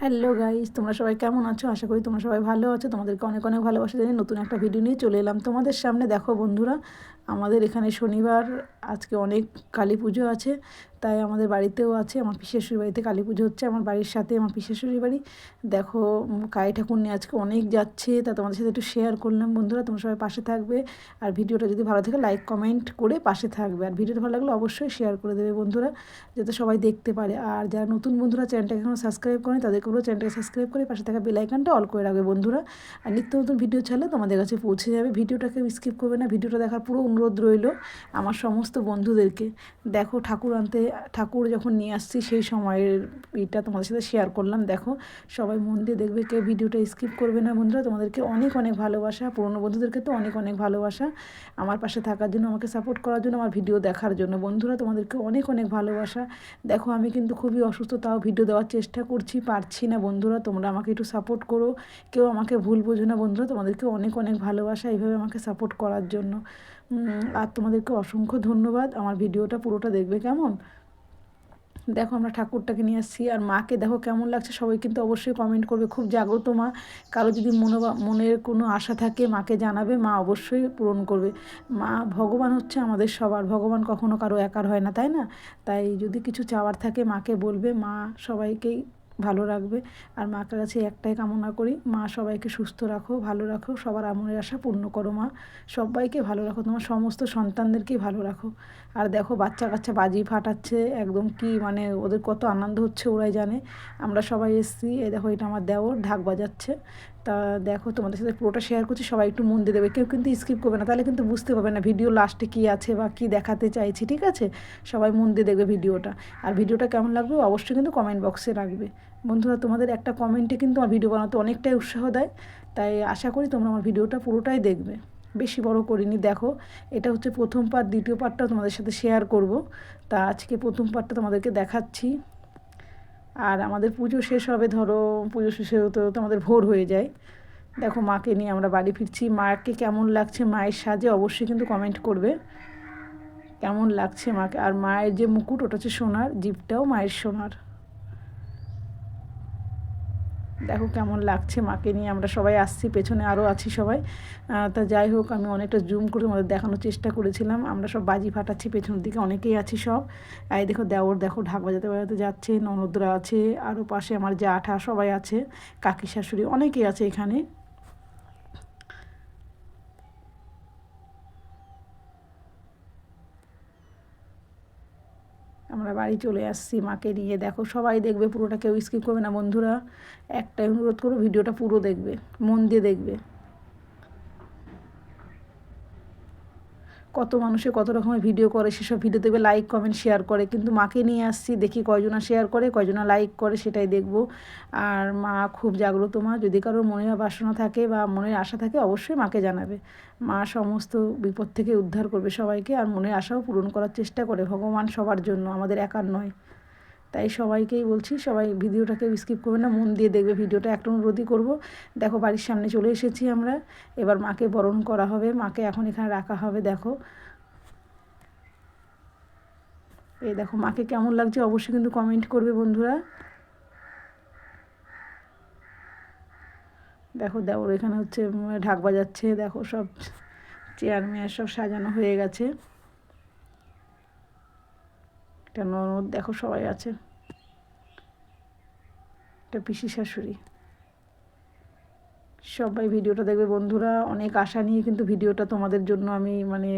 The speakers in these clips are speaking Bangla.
হ্যালো গাইজ তোমরা সবাই কেমন আছো? আশা করি তোমরা সবাই ভালো আছো। তোমাদেরকে অনেক অনেক ভালোবাসা জানি নতুন একটা ভিডিও নিয়ে চলে এলাম তোমাদের সামনে। দেখো বন্ধুরা আমাদের এখানে শনিবার, আজকে অনেক কালী পুজো আছে, তাই আমাদের বাড়িতেও আছে, আমার পিসেশ্বরী বাড়িতে কালী পুজো হচ্ছে, আমার বাড়ির সাথে আমার পিসেশ্বরী বাড়ি। দেখো কালী ঠাকুর নিয়ে আজকে অনেক যাচ্ছে, তা তোমাদের সাথে একটু শেয়ার করলাম বন্ধুরা, তোমরা সবাই পাশে থাকবে। আর ভিডিওটা যদি ভালো থাকে লাইক কমেন্ট করে পাশে থাকবে। আর ভিডিওটা ভালো লাগলে অবশ্যই শেয়ার করে দেবে বন্ধুরা, যাতে সবাই দেখতে পারে। আর যারা নতুন বন্ধুরা চ্যানেলটাকে এখনও সাবস্ক্রাইব করেন, তাদেরকে বলো চ্যানেলটাকে সাবস্ক্রাইব করে পাশে থাকা বেলাইকানটা অল করে রাখবে বন্ধুরা। আর নিত্য নতুন ভিডিও ছাড়লে তোমাদের কাছে পৌঁছে যাবে। ভিডিওটাকে স্কিপ করবে না, ভিডিওটা দেখার পুরো অনুরোধ রইল আমার সমস্ত বন্ধুদেরকে। দেখো, ঠাকুর আনতে, ঠাকুর যখন নিয়ে আসছি, সেই সময়ের এটা তোমাদের সাথে শেয়ার করলাম। দেখো, সবাই মন দিয়ে দেখবে কেউ ভিডিওটা স্কিপ করবে না বন্ধুরা। তোমাদেরকে অনেক অনেক ভালোবাসা, পুরনো বন্ধুদেরকে তো অনেক অনেক ভালোবাসা। আমার পাশে থাকার জন্য, আমাকে সাপোর্ট করার জন্য, আমার ভিডিও দেখার জন্য। বন্ধুরা, তোমাদেরকে অনেক অনেক ভালোবাসা। দেখো, আমি কিন্তু খুবই অসুস্থ, তাও ভিডিও দেওয়ার চেষ্টা করছি, পারছি না বন্ধুরা। তোমরা আমাকে একটু সাপোর্ট করো। কেউ আমাকে ভুল বোঝো না বন্ধুরা। তোমাদেরকে অনেক অনেক ভালোবাসা এইভাবে আমাকে সাপোর্ট করার জন্য। আর তোমাদেরকে অসংখ্য ধন্যবাদ। আমার ভিডিওটা পুরোটা দেখবে কেমন? দেখো, আমরা ঠাকুরটাকে নিয়ে আসছি, আর মাকে দেখো কেমন লাগছে। সবাই কিন্তু অবশ্যই কমেন্ট করবে। খুব জাগ্রত মা। কারও যদি মনে মনের কোনো আশা থাকে, মাকে জানাবে। মা অবশ্যই পূরণ করবে। মা ভগবান হচ্ছে আমাদের সবার। ভগবান কখনো কারও একার হয় না, তাই না? তাই যদি কিছু চাওয়ার থাকে, মাকে বলবে। মা সবাইকেই ভালো রাখবে। আর মার কাছে একটাই কামনা করি, মা সবাইকে সুস্থ রাখো, ভালো রাখো, সবার আমনের আশা পূর্ণ করো মা। সবাইকে ভালো রাখো, তোমার সমস্ত সন্তানদেরকেই ভালো রাখো। আর দেখো বাচ্চা কাচ্চা বাজি ফাটাচ্ছে, একদম কি মানে ওদের কত আনন্দ হচ্ছে ওরাই জানে। আমরা সবাই এসছি, এই দেখো এটা আমার দেওর, ঢাক বাজাচ্ছে। তা দেখো, তোমাদের সাথে পুরোটা শেয়ার করছি, সবাই একটু মন দিয়ে দেবে। কেউ কিন্তু স্কিপ করবে না, তাহলে কিন্তু বুঝতে পারবে না ভিডিও লাস্টে কী আছে বা কী দেখাতে চাইছি, ঠিক আছে? সবাই মন দিয়ে দেখবে ভিডিওটা আর ভিডিওটা কেমন লাগবে অবশ্যই কিন্তু কমেন্ট বক্সে রাখবে। বন্ধুরা, তোমাদের একটা কমেন্টে কিন্তু আমার ভিডিও বানাতে অনেকটাই উৎসাহ দেয়, তাই আশা করি তোমরা আমার ভিডিওটা পুরোটাই দেখবে। বেশি বড় করিনি, দেখো, এটা হচ্ছে প্রথম পার্ট দ্বিতীয় পার্টটা তোমাদের সাথে শেয়ার করব। তা আজকে প্রথম পার্টটা তোমাদেরকে দেখাচ্ছি। আর আমাদের পুজো শেষ হবে, ধরো, পুজো শেষ হতে হতে আমাদের ভোর হয়ে যায়। দেখো, মাকে নিয়ে আমরা বাড়ি ফিরছি। মাকে কেমন লাগছে মায়ের সাজে অবশ্যই কিন্তু কমেন্ট করবে। কেমন লাগছে মাকে? আর মায়ের যে মুকুট, ওটা হচ্ছে সোনার, জিপটাও মায়ের সোনার। দেখো কেমন লাগছে মাকে নিয়ে, আমরা সবাই আসছি, পেছনে আরও আছি সবাই। তা যাই হোক, আমি অনেকটা জুম করে আমাদের দেখানোর চেষ্টা করেছিলাম। আমরা সব বাজি ফাটাচ্ছি, পেছনের দিকে অনেকেই আছি সব। এই দেখো, দেওর দেখো, ঢাক বাজাতে বাজাতে যাচ্ছে, ননদরা আছে আরও পাশে আমার আঠা সবাই আছে, কাকি শাশুড়ি অনেকেই আছে এখানে। আমরা বাড়ি চলে আসছি মাকে নিয়ে। দেখো, সবাই দেখবে পুরোটা, কেউ স্কিপ করবে না। বন্ধুরা, একটাই অনুরোধ করো ভিডিওটা পুরো দেখবে, মন দিয়ে দেখবে। কত মানুষে কত রকমের ভিডিও করে, সেসব ভিডিও দেখবে লাইক কমেন্ট শেয়ার করে। কিন্তু মাকে নিয়ে আসছি, দেখি কয়জনা শেয়ার করে, কয়জনা লাইক করে, সেটাই দেখব। আর মা খুব জাগ্রত মা, যদি কারোর মনে বাসনা থাকে বা মনের আশা থাকে, অবশ্যই মাকে জানাবে। মা সমস্ত বিপদ থেকে উদ্ধার করবে সবাইকে, আর মনের আশাও পূরণ করার চেষ্টা করে, ভগবান সবার জন্য, আমাদের একার নয়। তাই সবাইকেই বলছি, সবাই ভিডিওটাকে স্কিপ করবে না, মন দিয়ে দেখবে ভিডিওটা। একটা অনুরোধই করব, দেখো বাড়ির সামনে চলে এসেছি আমরা, এবার মাকে বরণ করা হবে, মাকে এখন এখানে রাখা হবে, দেখো। এই দেখো মাকে কেমন লাগছে, অবশ্যই কিন্তু কমেন্ট করবে বন্ধুরা। দেখো দেওর এখানে হচ্ছে ঢাক বাজাচ্ছে, দেখো সব চেয়ার মেয়ার সব সাজানো হয়ে গেছে। একটা ননদ, দেখো সবাই আছে। একটা পিসি শাশুড়ি। সবাই ভিডিওটা দেখবে। বন্ধুরা, অনেক আশা নিয়ে কিন্তু ভিডিওটা তোমাদের জন্য আমি মানে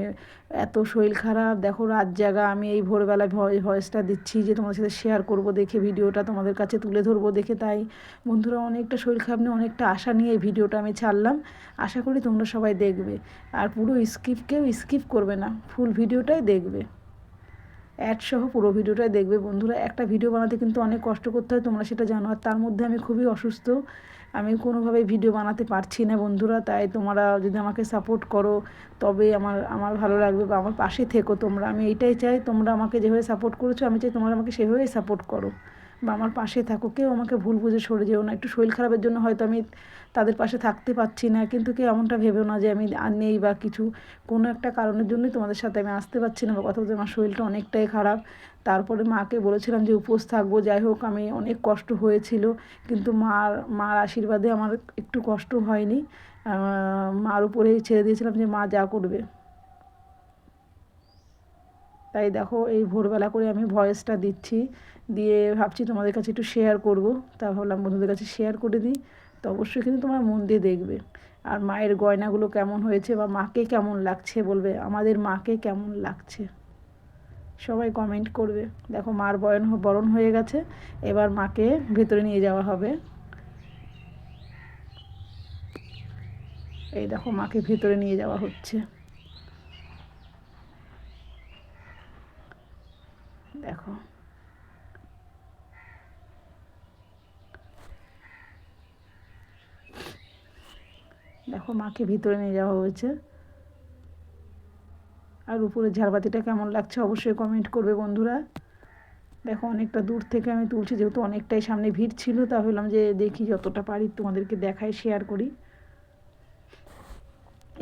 এত শরীর খারাপ। দেখো, রাত জায়গা আমি এই ভোরবেলায় ভয়েসটা দিচ্ছি যে তোমাদের সাথে শেয়ার করব দেখে, ভিডিওটা তোমাদের কাছে তুলে ধরবো দেখে তাই। বন্ধুরা, অনেকটা শরীর খারাপ নিয়ে অনেকটা আশা নিয়ে এই ভিডিওটা আমি ছাড়লাম। আশা করি তোমরা সবাই দেখবে। আর পুরো স্কিপ কেউ স্কিপ করবে না। ফুল ভিডিওটাই দেখবে। অ্যাড সহ পুরো ভিডিওটাই দেখবে। বন্ধুরা, একটা ভিডিও বানাতে কিন্তু অনেক কষ্ট করতে হয়, তোমরা সেটা জানো। আর তার মধ্যে আমি খুবই অসুস্থ। আমি কোনোভাবেই ভিডিও বানাতে পারছি না বন্ধুরা, তাই তোমরা যদি আমাকে সাপোর্ট করো, তবে আমার আমার ভালো লাগবে বা আমার পাশে থেকো তোমরা। আমি এইটাই চাই, তোমরা আমাকে যেভাবে সাপোর্ট করেছ, আমি চাই তোমরা আমাকে সেভাবেই সাপোর্ট করো। বা আমার পাশে থাকো, কেউ আমাকে ভুল বুঝে সরে যেও না। একটু শরীর খারাপের জন্য হয়তো আমি তাদের পাশে থাকতে পারছি না, কিন্তু কেউ এমনটা ভেবেও না যে আমি আর নেই বা কিছু। কোনো একটা কারণের জন্যই তোমাদের সাথে আমি আসতে পারছি না বা কথা বলতে আমার শরীরটা অনেকটাই খারাপ। তারপরে মাকে বলেছিলাম যে উপোস থাকব, যাই হোক, আমি অনেক কষ্ট হয়েছিল, কিন্তু মার মার আশীর্বাদে আমার একটু কষ্ট হয়নি। মার উপরেই ছেড়ে দিয়েছিলাম যে মা যা করবে। তাই দেখো এই ভোরবেলা করে আমি ভয়েসটা দিচ্ছি। দিয়ে ভাবছি তোমাদের কাছে একটু শেয়ার করব। তা ভাবলাম বন্ধুদের কাছে শেয়ার করে দিই। তো অবশ্যই কিন্তু তোমরা মন দিয়ে দেখবে। আর মায়ের গয়নাগুলো কেমন হয়েছে বা মাকে কেমন লাগছে বলবে? আমাদের মাকে কেমন লাগছে? সবাই কমেন্ট করবে। দেখো মার বয়ন বরণ হয়ে গেছে। এবার মাকে ভেতরে নিয়ে যাওয়া হবে। এই দেখো মাকে ভেতরে নিয়ে যাওয়া হচ্ছে দেখো দেখো মাকে ভিতরে নিয়ে যাওয়া হয়েছে। আর উপরের ঝাড়বাতিটা কেমন লাগছে অবশ্যই কমেন্ট করবে বন্ধুরা। দেখো অনেকটা দূর থেকে আমি তুলছি, যেহেতু অনেকটাই সামনে ভিড় ছিল, তা ভাবলাম যে দেখি যতটা পারি তোমাদেরকে দেখাই শেয়ার করি।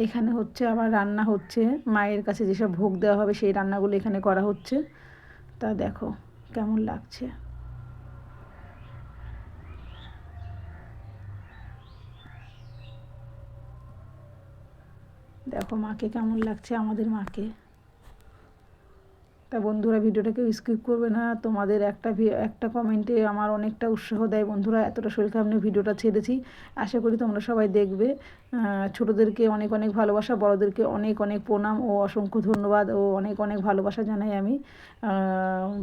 এখানে হচ্ছে আবার রান্না হচ্ছে, মায়ের কাছে যেসব ভোগ দেওয়া হবে সেই রান্নাগুলো এখানে করা হচ্ছে। তা দেখো কেমন লাগছে। দেখো মাকে কেমন লাগছে, আমাদের মাকে। তা বন্ধুরা, ভিডিওটাকে স্কিপ করবে না। তোমাদের একটা একটা কমেন্টে আমার অনেকটা উৎসাহ দেয়। বন্ধুরা, এতটা শরীর খারাপ নিয়ে ভিডিওটা ছেড়েছি। আশা করি তোমরা সবাই দেখবে। ছোটোদেরকে অনেক অনেক ভালোবাসা, বড়োদেরকে অনেক অনেক প্রণাম ও অসংখ্য ধন্যবাদ ও অনেক অনেক ভালোবাসা জানাই আমি।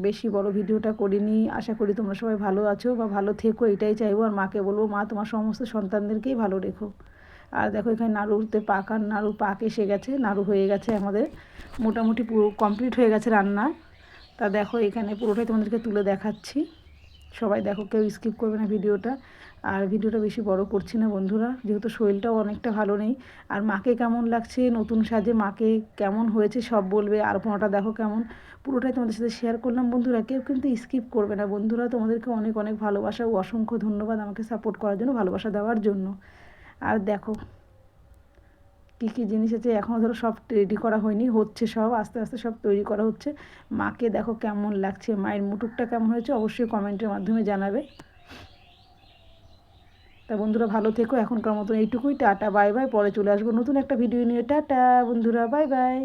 বেশি বড় ভিডিওটা করিনি। আশা করি তোমরা সবাই ভালো আছো বা ভালো থেকো, এটাই চাইব। আর মাকে বলব, মা, তোমার সমস্ত সন্তানদেরকেই ভালো রেখো। আর দেখো এখানে নাড়ুতে পাক আর নাড়ু পাক এসে গেছে, নাড়ু হয়ে গেছে আমাদের। মোটামুটি পুরো কমপ্লিট হয়ে গেছে রান্না। তা দেখো এখানে পুরোটাই তোমাদেরকে তুলে দেখাচ্ছি। সবাই দেখো, কেউ স্কিপ করবে না ভিডিওটা। আর ভিডিওটা বেশি বড় করছি না বন্ধুরা, যেহেতু শরীরটাও অনেকটা ভালো নেই। আর মাকে কেমন লাগছে, নতুন সাজে মাকে কেমন হয়েছে সব বলবে, আর কোনোটা দেখো কেমন। পুরোটাই তোমাদের সাথে শেয়ার করলাম বন্ধুরা, কেউ কিন্তু স্কিপ করবে না বন্ধুরা। তোমাদেরকে অনেক অনেক ভালোবাসা ও অসংখ্য ধন্যবাদ আমাকে সাপোর্ট করার জন্য, ভালোবাসা দেওয়ার জন্য। আর দেখো কী কী জিনিস আছে এখনও ধরো সব রেডি করা হয়নি, হচ্ছে সব, আস্তে আস্তে সব তৈরি করা হচ্ছে। মাকে দেখো কেমন লাগছে, মায়ের মুটুকটা কেমন হয়েছে, অবশ্যই কমেন্টের মাধ্যমে জানাবে। তা বন্ধুরা ভালো থেকো, এখনকার মতন এইটুকুই, টাটা বাই বাই পরে চলে আসব নতুন একটা ভিডিও নিয়ে। টাটা বন্ধুরা বাই বাই